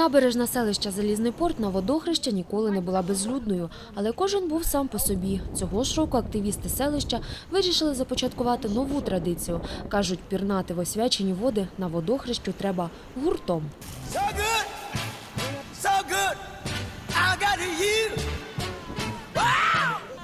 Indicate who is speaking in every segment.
Speaker 1: Набережна селища Залізний порт на водохреща ніколи не була безлюдною, але кожен був сам по собі. Цього ж року активісти селища вирішили започаткувати нову традицію. Кажуть, пірнати в освячені води на водохрещу треба гуртом.
Speaker 2: So good, so good. I.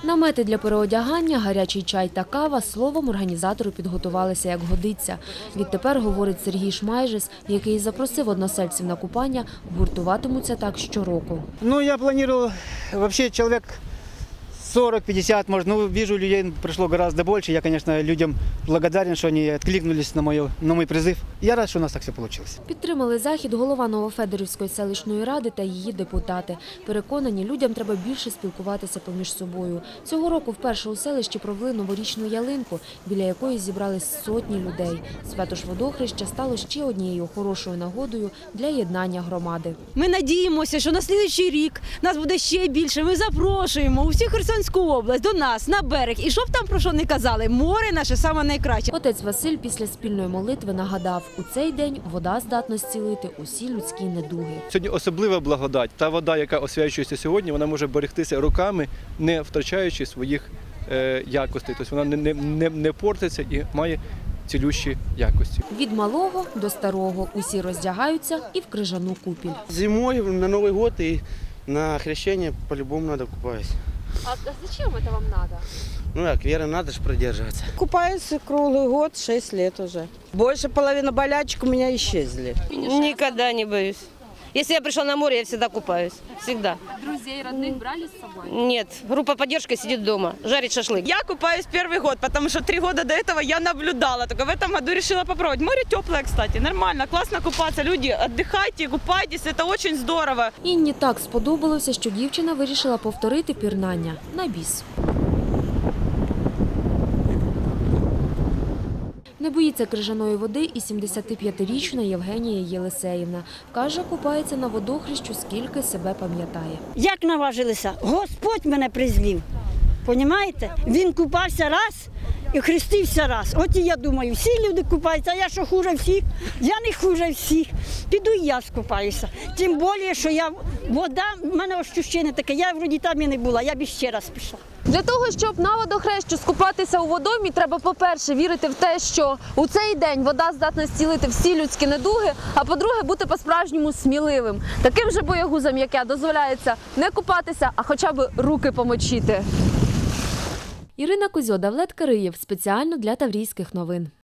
Speaker 1: Намети для переодягання, гарячий чай та кава словом організатори підготувалися як годиться. Відтепер, говорить Сергій Шмайжес, який запросив односельців на купання, гуртуватимуться так щороку.
Speaker 3: Ну, я планував, взагалі человек 40-50, может, ну, вижу, людей пришло гораздо больше. Я, конечно, людям благодарен, что они откликнулись на, мою, на мой призыв. Я рад, что у нас так все получилось.
Speaker 1: Підтримали захід голова Новофедорівської селищної ради та її депутати. Переконані, людям треба більше спілкуватися поміж собою. Цього року вперше у селищі провели новорічну ялинку, біля якої зібрались сотні людей. Свято ж водохреща стало ще однією хорошою нагодою для єднання громади.
Speaker 4: Ми надіємося, що на слідуючий рік нас буде ще більше. Ми запрошуємо усю Херсонську область до нас на берег. І щоб там про що не казали, море наше саме найкраще.
Speaker 1: Отець Василь після спільної молитви нагадав, у цей день вода здатна зцілити усі людські недуги.
Speaker 5: Сьогодні особлива благодать. Та вода, яка освячується сьогодні, вона може берегтися роками, не втрачаючи своїх е, якостей. Тобто вона не, не, не, не портиться і має цілющі якості.
Speaker 1: Від малого до старого усі роздягаються і в крижану купіль.
Speaker 6: Зимой на Новый год и на хрещение по-любому надо купаюсь.
Speaker 1: А зачем це вам треба?
Speaker 6: Ну как, веры надо же продерживаться.
Speaker 7: Купаюсь круглый год, 6 лет уже. Больше половины болячек у меня исчезли.
Speaker 8: Никогда не боюсь. Если я пришла на море, я всегда купаюсь. Всегда.
Speaker 1: Друзей, родных брали з собою?
Speaker 8: Нет, группа поддержки сидит дома, жарит шашлык.
Speaker 9: Я купаюсь первый год, потому что три года до этого я наблюдала. Только в этом году решила попробовать. Море теплое, кстати, нормально, классно купаться. Люди, отдыхайте, купайтесь, это очень здорово.
Speaker 1: Інні так сподобалося, що дівчина вирішила повторити пірнання на біс. Не боїться крижаної води і 75-річна Євгенія Єлисеївна. Каже, купається на водохрещу, скільки себе пам'ятає.
Speaker 10: Як наважилися? Господь мене призвів. Понімаєте? Він купався раз і хрестився раз. От і я думаю, всі люди купаються, а я що хуже всіх? Я не хуже всіх. Піду і я скупаюся. Тим більше, що я вода, в мене ощущення таке, я вроді там і не була, я б ще раз пішла.
Speaker 11: Для того, щоб на водохрещу скупатися у водомі, треба, по-перше, вірити в те, що у цей день вода здатна зцілити всі людські недуги, а по-друге, бути по-справжньому сміливим. Таким же боягузам, як я, дозволяється не купатися, а хоча б руки помочити.
Speaker 1: Ірина Кузьо, Давлет Кириєв. Спеціально для Таврійських новин.